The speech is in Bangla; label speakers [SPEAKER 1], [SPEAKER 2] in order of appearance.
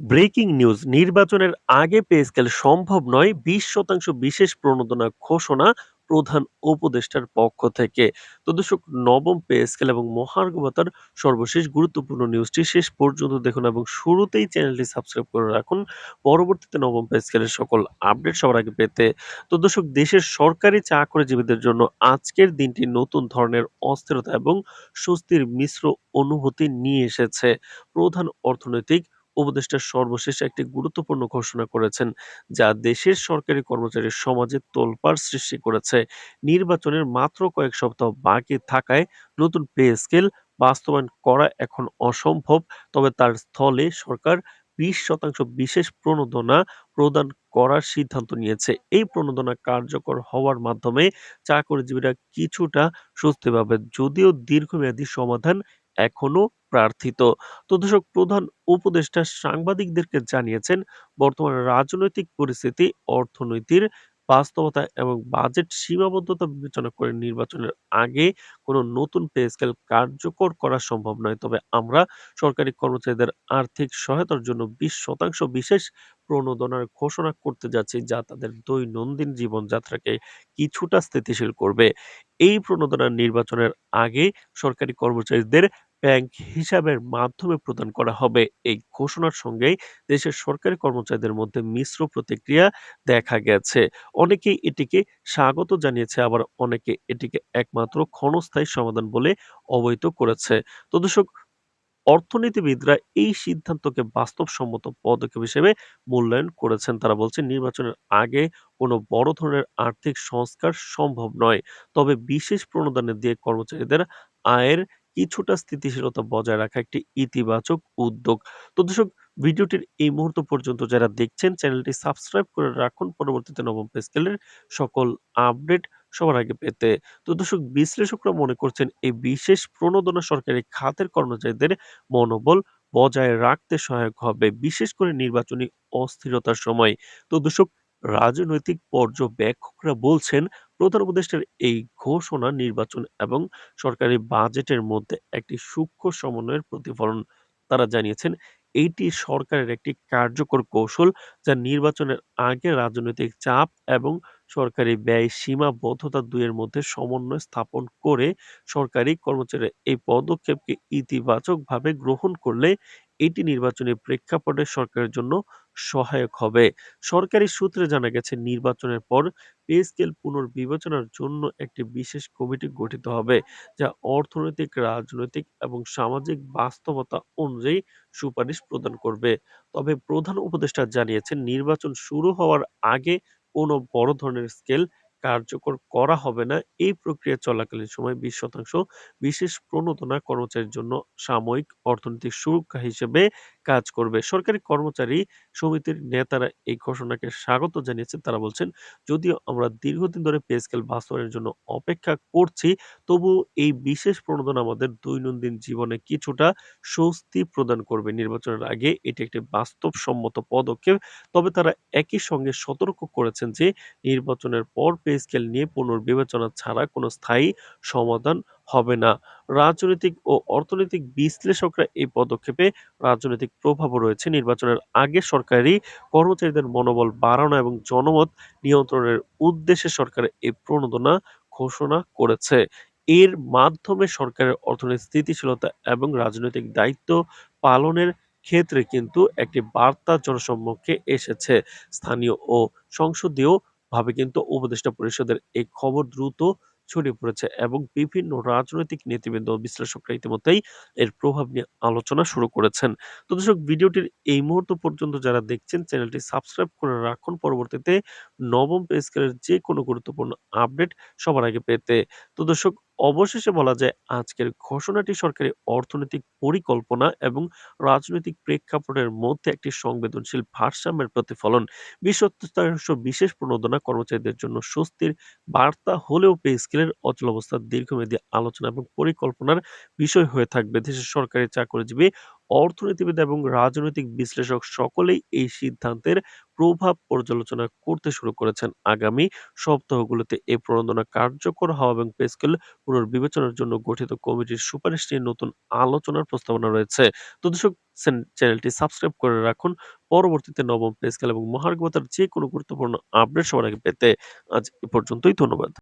[SPEAKER 1] ব্রেকিং নিউজ, নির্বাচনের আগে পে স্কেল সম্ভব নয়, বিশ শতাংশ বিশেষ প্রণোদনা ঘোষণা প্রধান উপদেষ্টার পক্ষ থেকে। তো দর্শক, নবম পে স্কেল এবং মহার্ঘ সর্বশেষ গুরুত্বপূর্ণ নিউজটি শেষ পর্যন্ত দেখুন এবং শুরুতেই চ্যানেলটি সাবস্ক্রাইব করে রাখুন। পরবর্তীতে নবম পে স্কেলের সকল আপডেট সবার আগে পেতে। তো দর্শক, দেশের সরকারি চাকরিজীবীদের জন্য আজকের দিনটি নতুন ধরনের অস্থিরতা এবং স্বস্তির মিশ্র অনুভূতি নিয়ে এসেছে। প্রধান অর্থনৈতিক উপদেষ্টা সর্বশেষ একটি গুরুত্বপূর্ণ ঘোষণা করেছেন, যা দেশের সরকারি কর্মচারীর সমাজে তোলপাড় সৃষ্টি করেছে। নির্বাচনের মাত্র কয়েক সপ্তাহ বাকি থাকায় নতুন পে স্কেল বাস্তবায়ন করা এখন অসম্ভব, তবে তার স্থলে সরকার বিশ শতাংশ বিশেষ প্রণোদনা প্রদান করার সিদ্ধান্ত নিয়েছে। এই প্রণোদনা কার্যকর হওয়ার মাধ্যমে চাকরিজীবীরা কিছুটা স্বস্তি পাবে যদিও দীর্ঘমেয়াদী সমাধান এখনও প্রার্থিত। তো দর্শক, প্রধান উপদেষ্টা সাংবাদিকদেরকে জানিয়েছেন, বর্তমান রাজনৈতিক পরিস্থিতি, অর্থনীতির বাস্তবতা এবং বাজেট সীমাবদ্ধতা বিবেচনা করে নির্বাচনের আগে কোনো নতুন পে স্কেল কার্যকর করা সম্ভব নয়। তবে আমরা সরকারি কর্মচারীদের আর্থিক সহায়তার জন্য বিশ শতাংশ বিশেষ প্রণোদনার ঘোষণা করতে যাচ্ছি, যা তাদের দৈনন্দিন জীবনযাত্রাকে কিছুটা স্থিতিশীল করবে। এই প্রণোদনা নির্বাচনের আগে সরকারি কর্মচারীদের ব্যাংক হিসাবের মাধ্যমে প্রদান করা হবে। এই ঘোষণার সঙ্গেই দেশের সরকারি কর্মচারীদের মধ্যে মিশ্র প্রতিক্রিয়া দেখা গেছে। অনেকেই এটিকে স্বাগত জানিয়েছে, আবার অনেকে এটিকে একমাত্র ক্ষণস্থায়ী সমাধান বলে অবহিত করেছে। তো দর্শক, অর্থনীতিবিদরা এই সিদ্ধান্তকে বাস্তবসম্মত পদক্ষেপ হিসেবে মূল্যায়ন করেছেন। তারা বলছেন, নির্বাচনের আগে কোনো বড় ধরনের আর্থিক সংস্কার সম্ভব নয়। তবে বিশেষ প্রণোদনে দিয়ে কর্মচারীদের আয়ের কিছুটা স্থিতিশীলতা বজায় রাখা একটি ইতিবাচক উদ্যোগ। তো দর্শক, ভিডিওটির এই মুহূর্ত পর্যন্ত যারা দেখছেন, চ্যানেলটি সাবস্ক্রাইব করে রাখুন। পরবর্তীতে নবম পে স্কেলের সকল আপডেট সবার আগে পেতে। তো দর্শক, বিশ্লেষকরা মনে করছেন এই বিশেষ প্রণোদনা সরকারি খাতের কর্মচারীদের মনোবল বজায় রাখতে সহায়ক হবে, বিশেষ করে নির্বাচনী অস্থিরতার সময়। তো দর্শক রাজনৈতিক পর্যবেক্ষকরা বলছেন, প্রধান উপদেষ্টার এই ঘোষণা নির্বাচন এবং সরকারি বাজেটের মধ্যে একটি সূক্ষ্ম সমন্বয়ের প্রতিফলন। তারা জানিয়েছেন, এটি সরকারের একটি কার্যকর কৌশল যা নির্বাচনের আগে রাজনৈতিক চাপ এবং সরকারি ব্যয় সীমাবদ্ধতা দুইয়ের মধ্যে সমন্বয় স্থাপন করে সরকারি কর্মচারীরা এই পদক্ষেপকে ইতিবাচকভাবে গ্রহণ করলে এটি নির্বাচনী প্রেক্ষাপটে সরকারের জন্য সহায়ক হবে। সরকারি সূত্রে জানা গেছে, নির্বাচনের পর পে স্কেল পুনর্বিবেচনার জন্য একটি বিশেষ কমিটি গঠিত হবে, যা অর্থনৈতিক, রাজনৈতিক এবং সামাজিক বাস্তবতা অনুযায়ী সুপারিশ প্রদান করবে। তবে প্রধান উপদেষ্টা জানিয়েছেন, নির্বাচন শুরু হওয়ার আগে কোনো বড় ধরনের স্কেল কার্যকর করা হবে না। এই প্রক্রিয়া চলাকালীন সময় বিশ শতাংশ বিশেষ প্রণোদনা কর্মচারীর জন্য সাময়িক অর্থনৈতিক সুরক্ষা হিসেবে কাজ করবে। সরকারি কর্মচারী সমিতির নেতারা এই ঘোষণাকে স্বাগত জানিয়েছেন। তারা বলছেন, যদিও আমরা দীর্ঘদিন ধরে পে স্কেল বাস্তবায়নের জন্য অপেক্ষা করছি তবু এই বিশেষ প্রণোদনা আমাদের দৈনন্দিন জীবনে কিছুটা স্বস্তি প্রদান করবে। নির্বাচনের আগে এটি একটি বাস্তবসম্মত পদক্ষেপ, তবে তারা একই সঙ্গে সতর্ক করেছেন যে নির্বাচনের পর স্কেল নিয়ে পুনর্বিবেচনা ছাড়া কোনো স্থায়ী সমাধান হবে না। রাজনৈতিক ও অর্থনৈতিক বিশ্লেষকরা এই পদক্ষেপে রাজনৈতিক প্রভাবও রয়েছে। নির্বাচনের আগে সরকারি কর্মচারীদের মনোবল বাড়ানো এবং জনমত নিয়ন্ত্রণের উদ্দেশ্যে সরকার এই প্রণোদনা ঘোষণা করেছে। এর মাধ্যমে সরকারের অর্থনৈতিক স্থিতিশীলতা এবং রাজনৈতিক দায়িত্ব পালনের ক্ষেত্রে কিন্তু একটি বার্তা জনসম্মুখে এসেছে। স্থানীয় ও সংসদীয় ভাবে কিন্তু উপদেষ্টা পরিষদের এই খবর দ্রুত ছড়িয়ে পড়েছে এবং বিভিন্ন রাজনৈতিক নেতৃবৃন্দ বিশ্লেষকরা ইতিমধ্যেই এর প্রভাব নিয়ে আলোচনা শুরু করেছেন। তো দর্শক, ভিডিওটির এই মুহূর্ত পর্যন্ত যারা দেখছেন, চ্যানেলটি সাবস্ক্রাইব করে রাখুন। পরবর্তীতে নবম পে স্কেলের যে কোনো গুরুত্বপূর্ণ আপডেট সবার আগে পেতে। তো দর্শক, অবশেষে বলা যায় আজকের ঘোষণাটি সরকারি অর্থনৈতিক পরিকল্পনা এবং রাজনৈতিক প্রেক্ষাপটের মধ্যে একটি সংবেদনশীল ভারসাম্যের প্রতিফলন। বিশ বিশেষ প্রণোদনা কর্মচারীদের জন্য স্বস্তির বার্তা হলেও পে স্কেলের অচলাবস্থার দীর্ঘমেয়াদী আলোচনা এবং পরিকল্পনার বিষয় হয়ে থাকবে। দেশের সরকারি চাকরিজীবী অর্থনীতিবিদ এবং রাজনৈতিক বিশ্লেষক সকলেই এই সিদ্ধান্তের প্রভাব পর্যালোচনা করতে শুরু করেছেন। আগামী সপ্তাহগুলোতে এ প্রণোদনা কার্যকর হওয়া এবং পে স্কেল পুনর্বিবেচনার জন্য গঠিত কমিটির সুপারিশ নিয়ে নতুন আলোচনার প্রস্তাবনা রয়েছে। তো দর্শক চ্যানেলটি সাবস্ক্রাইব করে রাখুন। পরবর্তীতে নবম পে স্কেল এবং মহার্ঘ ভাতার যেকোনো গুরুত্বপূর্ণ আপডেট সবার আগে পেতে। আজ এ পর্যন্তই, ধন্যবাদ।